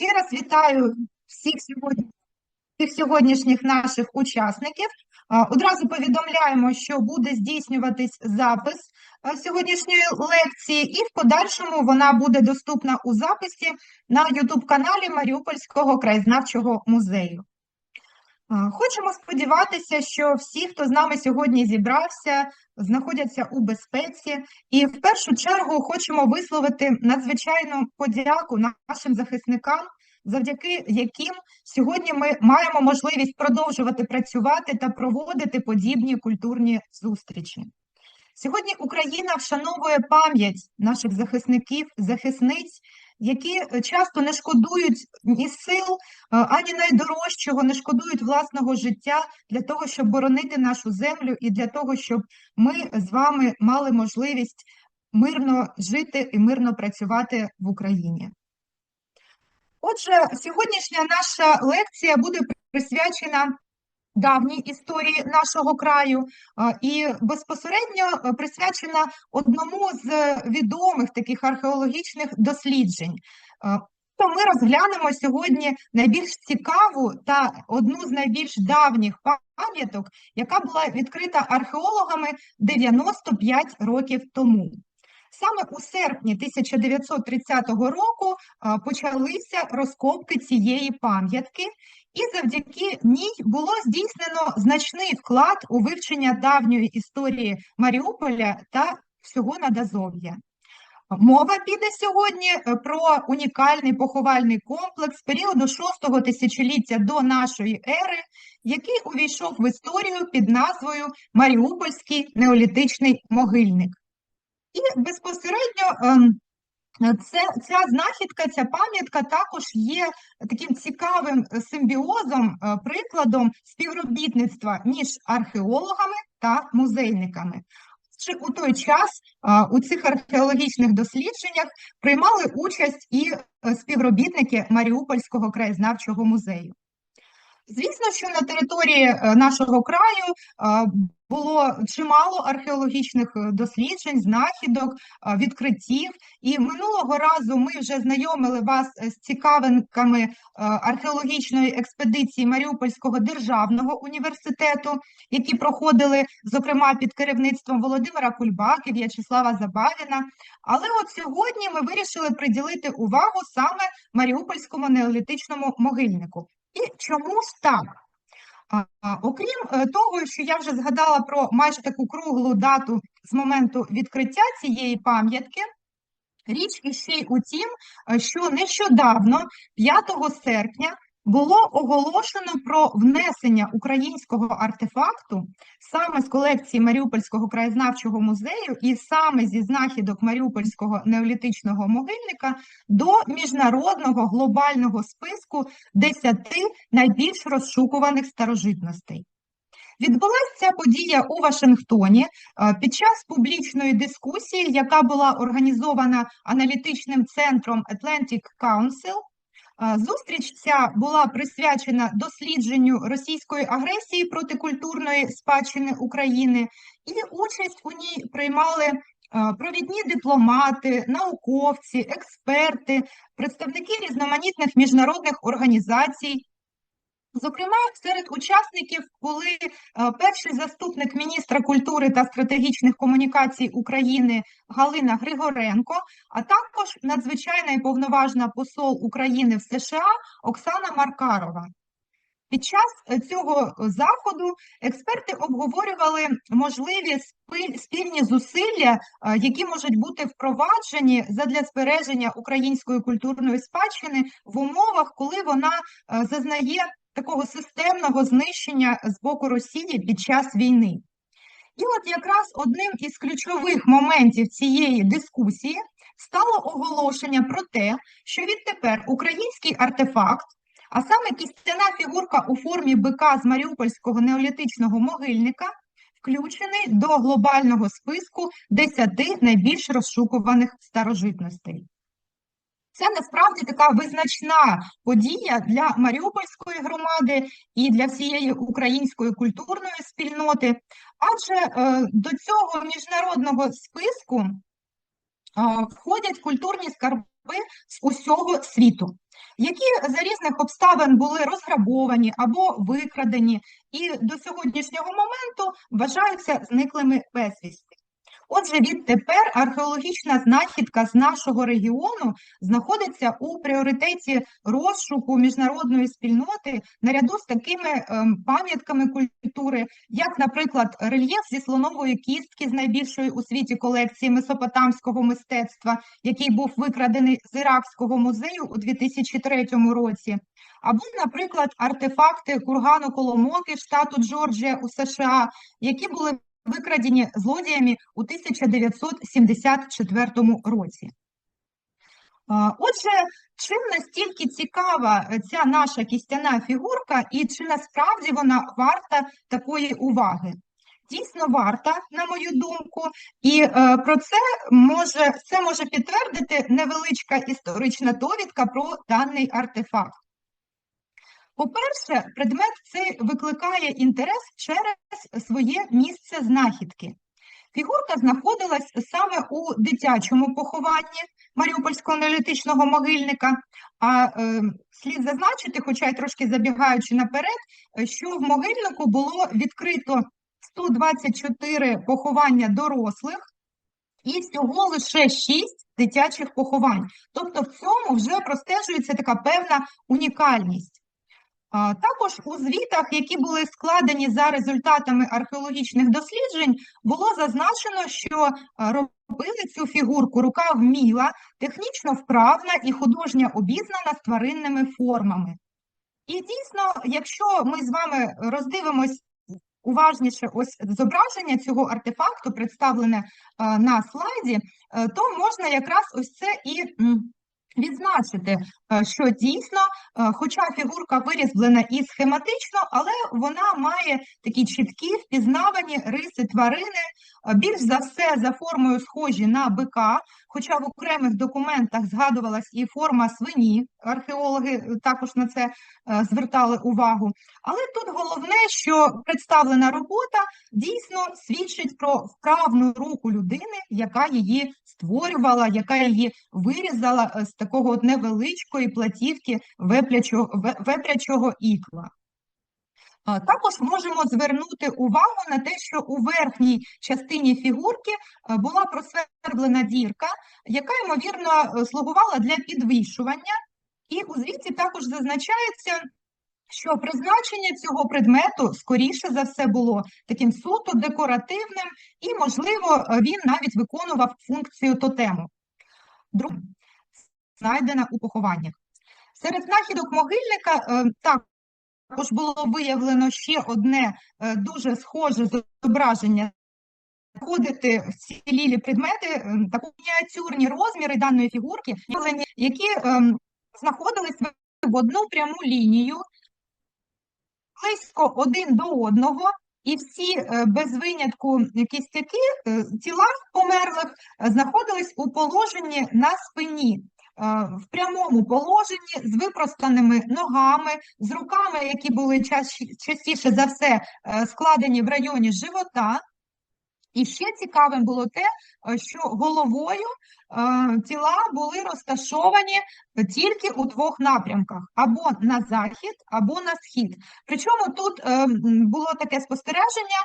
Ще раз вітаю всіх сьогодні, всіх сьогоднішніх наших учасників. Одразу повідомляємо, що буде здійснюватись запис сьогоднішньої лекції, і в подальшому вона буде доступна у записі на YouTube-каналі Маріупольського краєзнавчого музею. А, Хочемо сподіватися, що всі, хто з нами сьогодні зібрався, знаходяться у безпеці, і в першу чергу хочемо висловити надзвичайну подяку нашим захисникам, завдяки яким сьогодні ми маємо можливість продовжувати працювати та проводити подібні культурні зустрічі. Сьогодні Україна вшановує пам'ять наших захисників, захисниць, які е, часто не шкодують ні сил, е, ані найдорожчого, не шкодують власного життя для того, щоб боронити нашу землю і для того, щоб ми з вами мали можливість мирно жити і мирно працювати в Україні. Отже, сьогоднішня наша лекція буде присвячена давній історії нашого краю і безпосередньо е, присвячена одному з відомих таких археологічних досліджень. То ми розглянемо сьогодні найбільш цікаву та одну з найбільш давніх пам'яток, яка була відкрита археологами 95 років тому. Саме у серпні 1930 року почалися розкопки цієї пам'ятки, і завдяки ній було здійснено значний вклад у вивчення давньої історії Маріуполя та всього Надазов'я. Мова піде сьогодні е, про унікальний поховальний комплекс періоду шостого тисячоліття до нашої ери, який увійшов в історію під назвою Маріупольський неолітичний могильник. І безпосередньо ем, це, ця знахідка, ця пам'ятка також є таким цікавим симбіозом, е, прикладом співробітництва між археологами та музейниками. Ще у той час у цих археологічних дослідженнях приймали участь і е, співробітники Маріупольського краєзнавчого музею. Звісно, що на території е, нашого краю було чимало археологічних е, досліджень, знахідок, відкриттів. І минулого разу ми вже знайомили вас з цікавинками археологічної експедиції Маріупольського державного університету, які проходили, зокрема, під керівництвом Володимира Кульбаки, В'ячеслава Забавіна. Але от сьогодні ми вирішили приділити увагу саме Маріупольському неолітичному могильнику. І чому ж так? Окрім е, того, що я вже згадала про майже таку круглу дату з моменту відкриття цієї пам'ятки, річ іще й у тім, е, що нещодавно, 5 серпня, було оголошено про внесення українського артефакту саме з колекції Маріупольського краєзнавчого музею і саме зі знахідок Маріупольського неолітичного могильника до міжнародного глобального списку 10 найбільш розшукуваних старожитностей. Відбулася ця подія у Вашингтоні е, під час публічної дискусії, яка була організована аналітичним центром Atlantic Council. Зустріч ця була присвячена дослідженню російської агресії проти культурної спадщини України, і участь у ній приймали провідні дипломати, науковці, експерти, представники різноманітних міжнародних організацій. Зокрема, серед учасників були е, перший заступник міністра культури та стратегічних комунікацій України Галина Григоренко, а також надзвичайна і повноважна посол України в США Оксана Маркарова. Під час е, цього заходу експерти обговорювали можливі спільні зусилля, е, які можуть бути впроваджені задля збереження української культурної спадщини в умовах, коли вона зазнає такого системного знищення з боку Росії під час війни. І от якраз одним із ключових моментів цієї дискусії стало оголошення про те, що відтепер український артефакт, а саме кістяна фігурка у формі бика з Маріупольського неолітичного могильника, включений до глобального списку 10 найбільш розшукуваних старожитностей. Це насправді така визначна подія для Маріупольської громади і для всієї української культурної спільноти, адже е, до цього міжнародного списку е, входять культурні скарби з усього світу. які за різних обставин були розграбовані або викрадені, і до сьогоднішнього моменту вважаються зниклими безвісти. Отже, відтепер археологічна знахідка з нашого регіону знаходиться у пріоритеті розшуку міжнародної спільноти наряду з такими ем, пам'ятками культури, як, наприклад, рельєф зі слонової кістки з найбільшої у світі колекції месопотамського мистецтва, який був викрадений з Іракського музею у 2003 році. Або, наприклад, артефакти кургану Коломоки штату Джорджія у США, які були викрадені злодіями у 1974 році. Отже, чим настільки цікава ця наша кістяна фігурка, і чи насправді вона варта такої уваги? Дійсно варта, на мою думку, і е, про це може це може підтвердити невеличка історична довідка про даний артефакт. По-перше, предмет цей викликає інтерес через своє місце знахідки. Фігурка знаходилась саме у дитячому похованні Маріупольського аналітичного могильника, а е, слід зазначити, хоча й трошки забігаючи наперед, що в могильнику було відкрито 124 поховання дорослих і всього лише 6 дитячих поховань. Тобто в цьому вже простежується така певна унікальність. Також у звітах, які були складені за результатами археологічних досліджень, було зазначено, що робили цю фігурку рука вміла, технічно вправна і художня обізнана з тваринними формами. І дійсно, якщо ми з вами роздивимось уважніше ось зображення цього артефакту, представлене на слайді, е, то можна якраз ось це і Відзначити, е, що дійсно, е, хоча фігурка вирізблена і схематично, але вона має такі чіткі впізнавані риси тварини, е, більш за все за формою схожі на бика, хоча в окремих документах згадувалась і форма свині, археологи також на це звертали увагу. Але тут головне, що представлена робота дійсно свідчить про вправну руку людини, яка її створювала, яка її вирізала з такого от невеличкої платівки веплячого, вепрячого ікла. Також можемо звернути увагу на те, що у верхній частині фігурки була просверблена дірка, яка, ймовірно, слугувала для підвищування, і у звіті також зазначається, що призначення цього предмету, скоріше за все, було таким суто декоративним, і, можливо, він навіть виконував функцію тотему. Друге, знайдена у похованнях. Серед знахідок могильника е, також було виявлено ще одне е, дуже схоже зображення. Знаходити вцілілі предмети, е, такі мініатюрні розміри даної фігурки, які знаходились в одну пряму лінію, близько один до одного, і всі без винятку кістяки тіла померлих знаходились у положенні на спині в прямому положенні з випростаними ногами, з руками, які були частіше за все е, складені в районі живота. І ще цікавим було те, е, що головою е, тіла були розташовані тільки у двох напрямках: або на захід, або на схід. Причому тут було таке спостереження,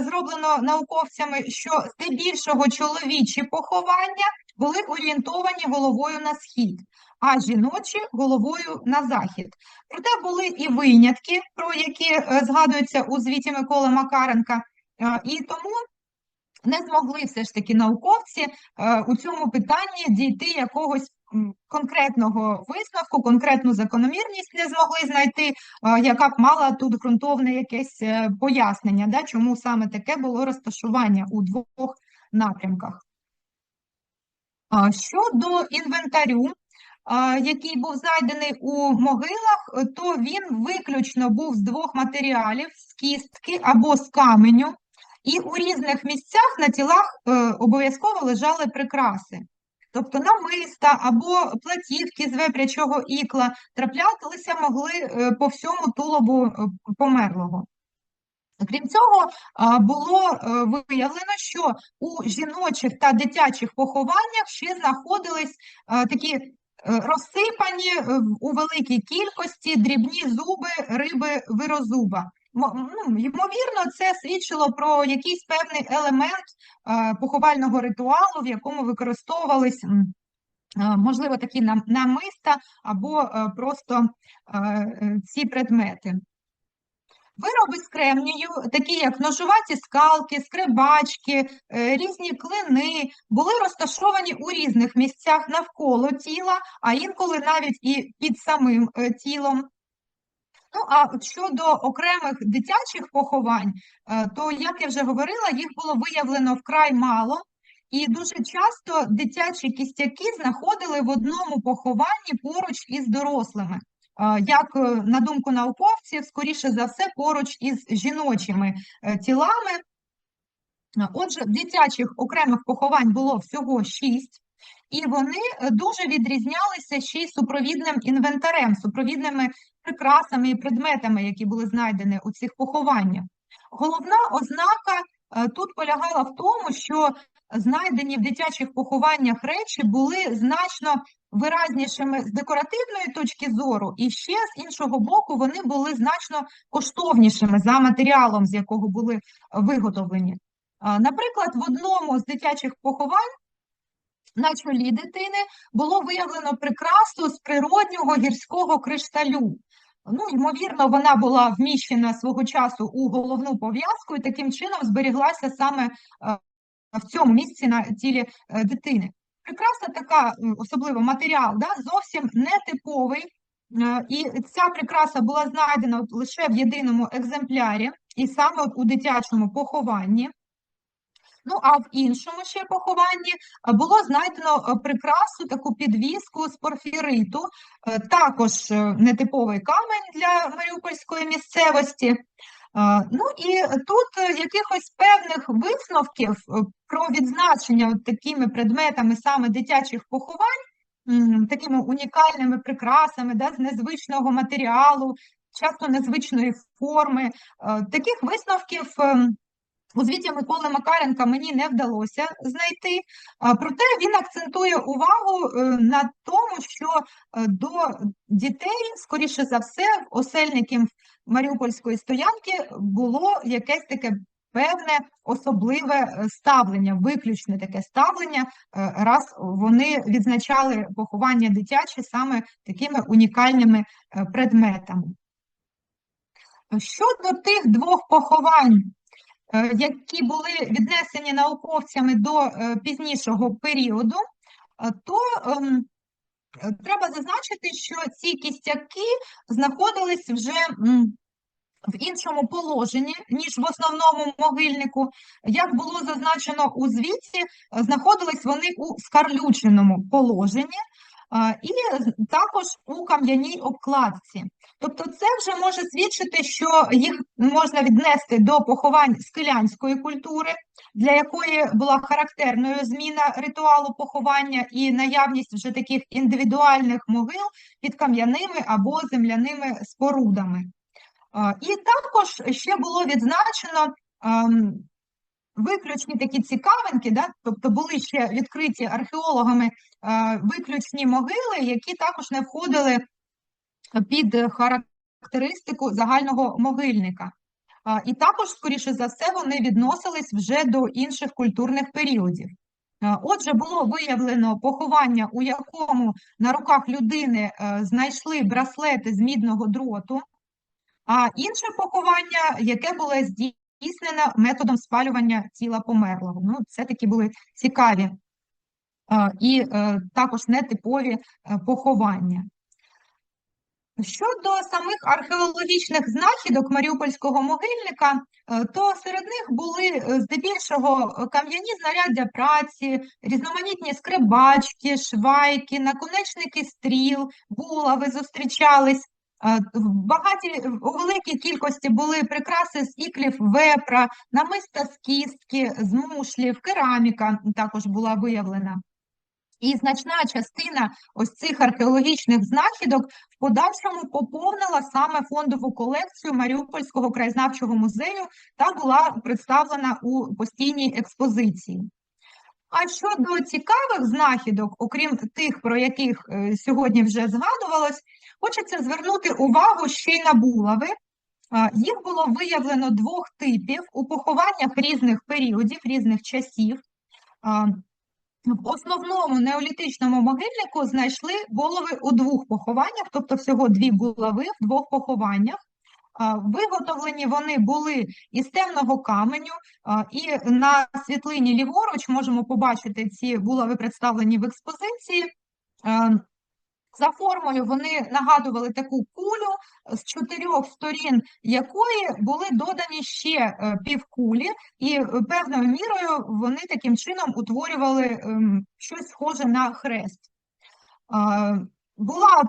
зроблено науковцями, що здебільшого чоловічі поховання були орієнтовані головою на схід, а жіночі головою на захід. Проте були і винятки, про які е, згадуються у звіті Миколи Макаренка, е, і тому не змогли все ж таки науковці е, у цьому питанні дійти якогось. Конкретного висновку, конкретну закономірність не змогли знайти, яка б мала тут ґрунтовне якесь пояснення, да, чому саме таке було розташування у двох напрямках. Щодо інвентарю, який був знайдений у могилах, то він виключно був з двох матеріалів: з кістки або з каменю, і у різних місцях на тілах е, обов'язково лежали прикраси. Тобто намиста або платівки з вепрячого ікла траплятися могли е, по всьому тулобу е, померлого. Крім цього, було е, виявлено, що у жіночих та дитячих похованнях ще знаходились такі розсипані е, в- у великій кількості дрібні зуби риби вирозуба. Ну, Ймовірно, це свідчило про якийсь певний елемент е, поховального ритуалу, в якому використовувались, е, можливо, такі нам- намиста або е, просто е, е, ці предмети. Вироби з кремнію, такі як ножуваті скалки, скребачки, е, різні клини, були розташовані у різних місцях навколо тіла, а інколи навіть і під самим е, тілом. Ну, а щодо окремих дитячих поховань, е, то, як я вже говорила, їх було виявлено вкрай мало, і дуже часто дитячі кістяки знаходили в одному похованні поруч із дорослими. Е, Як, е, на думку науковців, скоріше за все, поруч із жіночими е, тілами. Отже, дитячих окремих поховань було всього шість, і вони дуже відрізнялися ще й супровідним інвентарем, супровідними прикрасами і предметами, які були знайдені у цих похованнях. Головна ознака тут полягала в тому, що знайдені в дитячих похованнях речі були значно виразнішими з декоративної точки зору, і ще з іншого боку, вони були значно коштовнішими за матеріалом, з якого були е, виготовлені. Наприклад, в одному з дитячих поховань на чолі дитини було виявлено прикрасу з природнього гірського кришталю. Ну, ймовірно, вона була вміщена свого часу у головну пов'язку і таким чином зберіглася саме е, в цьому місці на тілі е, дитини. Прикраса така, особливо матеріал, да, зовсім нетиповий. Е, І ця прикраса була знайдена лише в єдиному екземплярі, і саме у дитячому похованні. Ну, а в іншому ще похованні е, було знайдено е, прикрасу, таку підвіску з порфіриту, е, також е, нетиповий камень для маріупольської місцевості. Е, Ну і тут е, якихось певних висновків е, про відзначення такими предметами саме дитячих поховань, такими унікальними прикрасами, да, з незвичного матеріалу, часто незвичної форми. Таких висновків ем, у звіті Миколи Макаренка мені не вдалося знайти, проте він акцентує увагу е, на тому, що е, до дітей, скоріше за все, осельників Маріупольської стоянки було якесь таке певне особливе е, ставлення, виключне таке ставлення, раз вони відзначали поховання дитячі саме такими унікальними предметами. Щодо тих двох поховань, які були віднесені науковцями до е, пізнішого періоду, е, то ем, е, треба зазначити, що ці кістяки знаходились вже в іншому положенні, ніж в основному могильнику. Як було зазначено у звіті, е, знаходились вони у скарлюченому положенні. І також у кам'яній обкладці. Тобто це вже може свідчити, що їх можна віднести до поховань скелянської культури, для якої була характерною зміна ритуалу поховання і наявність вже таких індивідуальних могил під кам'яними або земляними спорудами. І також ще було відзначено ем, виключні такі цікавинки, да? тобто були ще відкриті археологами е, виключні могили, які також не входили під характеристику загального могильника. І також, скоріше за все, вони відносились вже до інших культурних періодів. Отже, було виявлено поховання, у якому на руках людини е, знайшли браслети з мідного дроту, а інше поховання, яке було здійснено методом спалювання тіла померлого. Ну, це такі були цікаві і е, також нетипові е, поховання. Щодо самих археологічних знахідок Маріупольського могильника, е, то серед них були е, здебільшого е, кам'яні знаряддя праці, різноманітні скрибачки, швайки, наконечники стріл, булави зустрічались. Е, В багаті, у великій кількості були прикраси з іклів вепра, намиста з кістки, з мушлів, кераміка також була виявлена. І значна частина ось цих археологічних знахідок в подальшому поповнила саме фондову колекцію Маріупольського краєзнавчого музею та була представлена у постійній експозиції. А щодо цікавих знахідок, окрім тих, про яких е, сьогодні вже згадувалось, хочеться звернути увагу ще й на булави. Їх було виявлено двох типів у похованнях різних періодів, різних часів. В основному неолітичному могильнику знайшли голови у двох похованнях, тобто всього дві булави в двох похованнях. Виготовлені вони були із темного каменю, і на світлині ліворуч можемо побачити ці булави представлені в експозиції. За формою вони нагадували таку кулю з чотирьох сторін якої були додані ще е, півкулі, і е, певною мірою вони таким чином утворювали ем, щось схоже на хрест. Була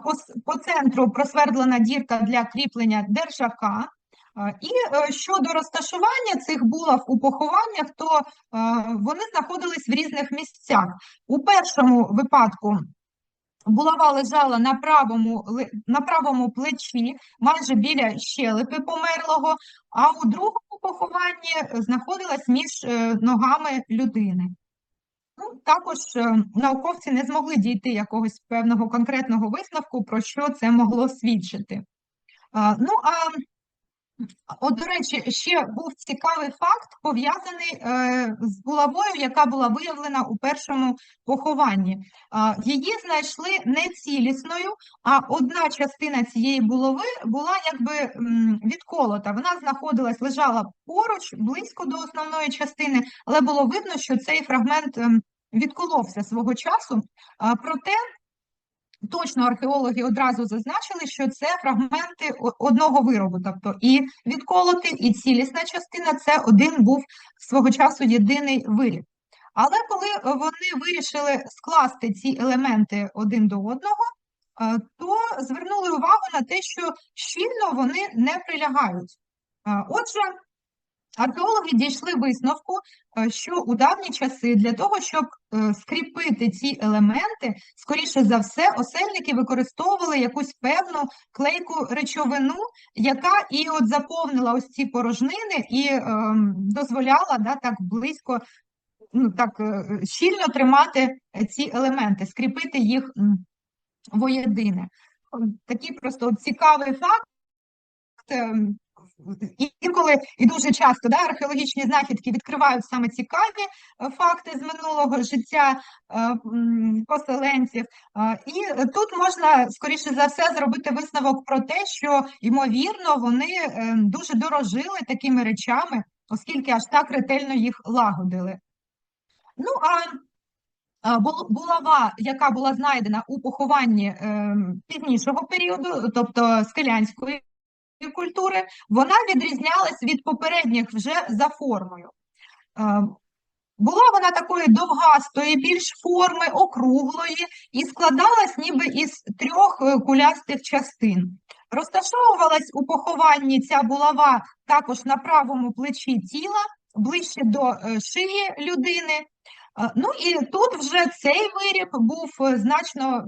по, центру просвердлена дірка для кріплення держака. І е, щодо розташування цих булав у похованнях, то вони знаходились в різних місцях. У першому випадку булава лежала на правому, на правому плечі, майже біля щелепи померлого, а у другому похованні знаходилась між е, ногами людини. Ну, також е, науковці не змогли дійти якогось певного конкретного висновку, про що це могло свідчити. Ну, а от, до речі, ще був цікавий факт, пов'язаний е, з булавою, яка була виявлена у першому похованні. А, Її знайшли не цілісною, а одна частина цієї булави була якби відколота. Вона знаходилась, лежала поруч, близько до основної частини, але було видно, що цей фрагмент ем, відколовся свого часу. А, Проте точно археологи одразу зазначили, що це фрагменти одного виробу, тобто і відколотий, і цілісна частина це один був свого часу єдиний виріб. Але коли вони вирішили скласти ці елементи один до одного, е, то звернули увагу на те, що щільно вони не прилягають. Е, Отже, Археологи дійшли висновку, е, що у давні часи для того, щоб е, скріпити ці елементи, скоріше за все, осельники використовували якусь певну клейку речовину, яка і от заповнила ось ці порожнини і ем, дозволяла да, так близько, ну так е, щільно тримати е, ці елементи, скріпити їх воєдине. Такий просто цікавий факт. Інколи і дуже часто да, археологічні знахідки відкривають саме цікаві е, факти з минулого життя е, поселенців. Е, І тут можна, скоріше за все, зробити висновок про те, що, ймовірно, вони дуже дорожили такими речами, оскільки аж так ретельно їх лагодили. Ну, а а, булава, яка була знайдена у похованні ем, пізнішого періоду, тобто скелянської культури, вона відрізнялась від попередніх вже за формою. Е, Була вона такої довгастої, більш форми, округлої, і складалась ніби із трьох е, кулястих частин. Розташовувалась у похованні ця булава також на правому плечі тіла, ближче до е, шиї людини. Ну і тут вже цей виріб був значно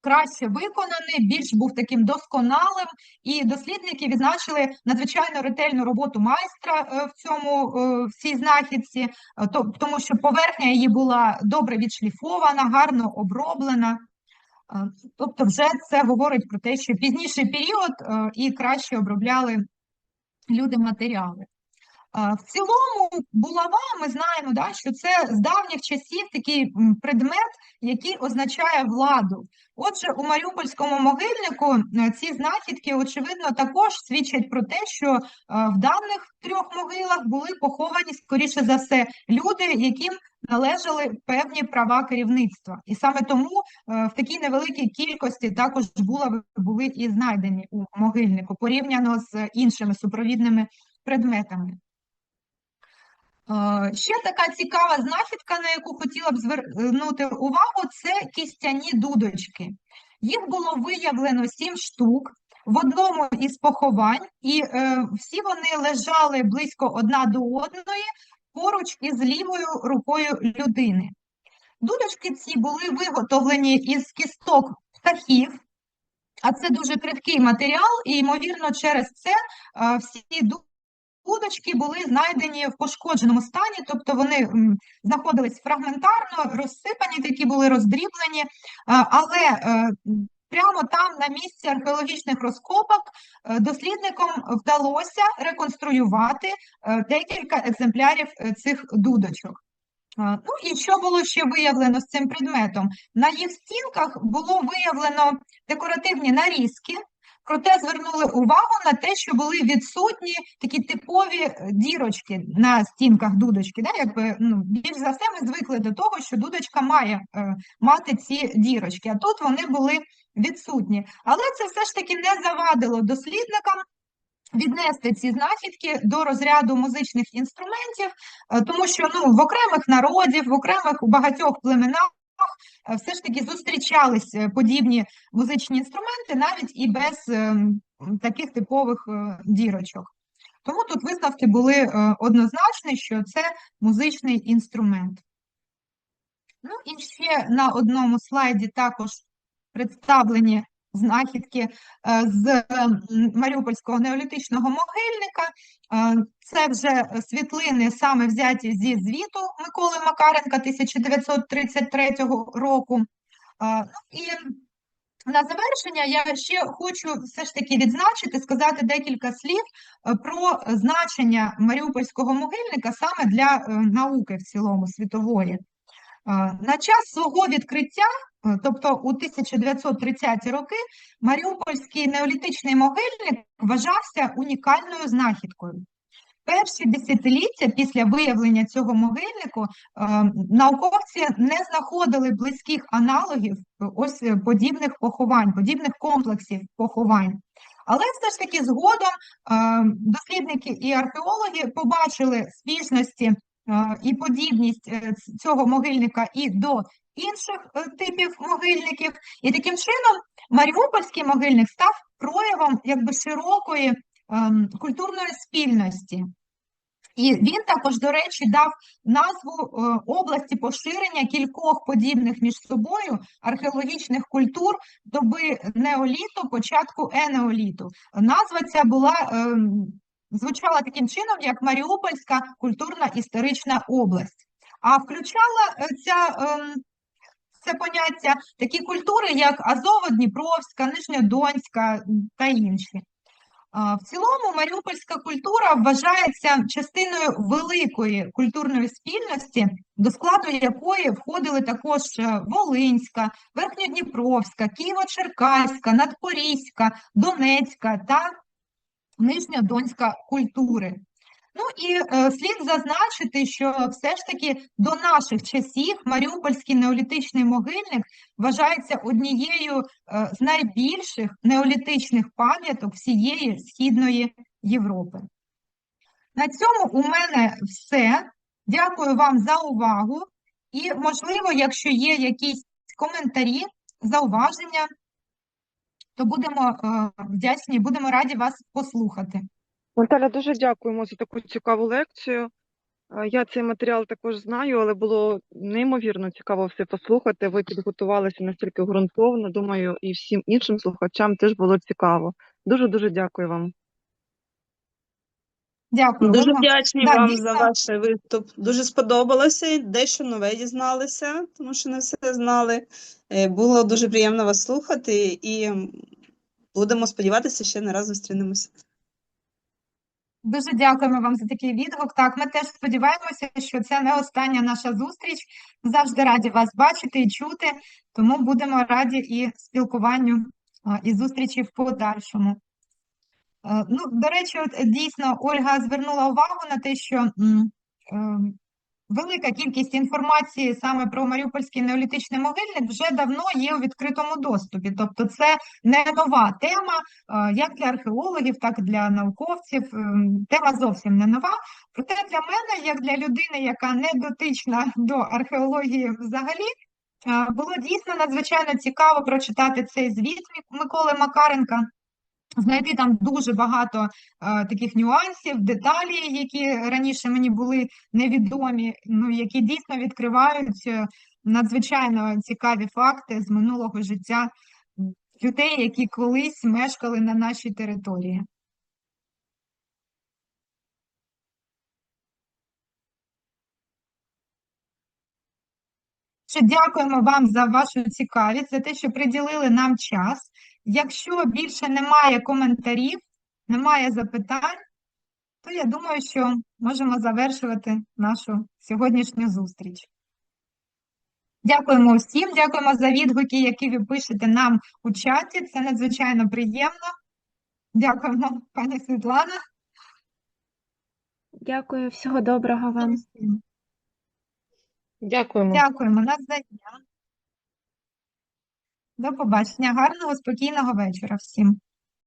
краще виконаний, більш був таким досконалим, і дослідники відзначили надзвичайно ретельну роботу майстра е, в цьому е, в цій знахідці, е, тому що поверхня її була добре відшліфована, гарно оброблена. Тобто, вже це говорить про те, що пізніший період і краще обробляли люди матеріали. В цілому, булава, ми знаємо, да, що це з давніх часів такий предмет, який означає владу. Отже, у Маріупольському могильнику е, ці знахідки, очевидно, також свідчать про те, що е, в даних трьох могилах були поховані, скоріше за все, люди, яким належали певні права керівництва. І саме тому е, в такій невеликій кількості також була, були і знайдені у могильнику, порівняно з іншими супровідними предметами. Е, Ще така цікава знахідка, на яку хотіла б звернути увагу, це кістяні дудочки. Їх було виявлено сім штук в одному із поховань, і е, всі вони лежали близько одна до одної поруч із лівою рукою людини. Дудочки ці були виготовлені із кісток птахів, а це дуже крихкий матеріал, і, ймовірно, через це е, всі дудочки були знайдені в пошкодженому стані, тобто вони знаходились фрагментарно, розсипані, такі були роздріблені, але е, прямо там, на місці археологічних розкопок, е, дослідникам вдалося реконструювати е, декілька екземплярів цих дудочок. Ну і що було ще виявлено з цим предметом? На їх стінках було виявлено декоративні нарізки, проте звернули увагу на те, що були відсутні такі типові е, дірочки на стінках дудочки. Да? Якби, ну, більш за все ми звикли до того, що дудочка має е, мати ці дірочки, а тут вони були відсутні. Але це все ж таки не завадило дослідникам віднести ці знахідки до розряду музичних інструментів, е, тому що ну, в окремих народів, в окремих у багатьох племенах все ж таки зустрічались е, подібні музичні інструменти навіть і без ем, таких типових е, дірочок. Тому тут висновки були е, однозначні, що це музичний інструмент. Ну і ще на одному слайді також представлені знахідки е, з Маріупольського неолітичного могильника. Е, Це вже світлини саме взяті зі звіту Миколи Макаренка 1933 року. Е, І на завершення я ще хочу все ж таки відзначити, сказати декілька слів е, про значення Маріупольського могильника саме для е, науки в цілому світової. Е, На час свого відкриття, е, тобто у 1930-ті роки, Маріупольський неолітичний могильник вважався унікальною знахідкою. Перші десятиліття після виявлення цього могильнику е, науковці не знаходили близьких аналогів е, ось е, подібних поховань, подібних комплексів поховань. Але все ж таки згодом е, дослідники і археологи побачили спішності е, і подібність е, цього могильника і до інших е, типів могильників. І таким чином Маріупольський могильник став проявом якби широкої ем, культурної спільності. І він також, до речі, дав назву е, області поширення кількох подібних між собою археологічних культур доби неоліту, початку енеоліту. Назва ця була ем, звучала таким чином, як Маріупольська культурна історична область. А включала е, ця ем, це поняття такі культури, як Азово-Дніпровська, Нижньодонська та інші. В цілому Маріупольська культура вважається частиною великої культурної спільності, до складу якої входили також е, Волинська, Верхньодніпровська, Києво-Черкаська, Надпорізька, Донецька та Нижньодонська культури. Ну і е, слід зазначити, що все ж таки до наших часів Маріупольський неолітичний могильник вважається однією е, з найбільших неолітичних пам'яток всієї Східної Європи. На цьому у мене все. Дякую вам за увагу. І, можливо, якщо є якісь коментарі, зауваження, то будемо е, вдячні, будемо раді вас послухати. Наталя, дуже дякуємо за таку цікаву лекцію. Е, Я цей матеріал також знаю, але було неймовірно цікаво все послухати. Ви підготувалися настільки ґрунтовно. Думаю, і всім іншим слухачам теж було цікаво. Дуже дуже дякую вам. Дякую. Дуже вам. вдячні Да, вам дійсно. за ваш виступ. Дуже сподобалося, дещо нове дізналися, тому що не все знали. Е, Було дуже приємно вас слухати, і будемо сподіватися, ще не раз зустрінемося. Дуже дякуємо вам за такий відгук. Так, ми теж сподіваємося, що це не остання наша зустріч. Завжди раді вас бачити і чути, тому будемо раді і спілкуванню і зустрічі в подальшому. Е, Ну, до речі, от е, дійсно Ольга звернула увагу на те, що е, велика кількість інформації саме про Маріупольський неолітичний могильник вже давно є у відкритому доступі. Тобто це не нова тема, як для археологів, так і для науковців. Ем, Тема зовсім не нова. Проте для мене, як для людини, яка не дотична до археології взагалі, було дійсно надзвичайно цікаво прочитати цей звіт Миколи Макаренка. Знайти там дуже багато е, таких нюансів, деталі, які раніше мені були невідомі, ну які дійсно відкривають е, надзвичайно цікаві факти з минулого життя людей, які колись мешкали на нашій території. Що дякуємо вам за вашу цікавість, за те, що приділили нам час. Якщо більше немає коментарів, немає запитань, то я думаю, що можемо завершувати нашу сьогоднішню зустріч. Дякуємо всім, дякуємо за відгуки, які ви пишете нам у чаті. Це надзвичайно приємно. Дякуємо, пані Світлана. Дякую, всього доброго вам. Дякуємо. Дякуємо. Навзаєм. До побачення. Гарного, спокійного вечора всім.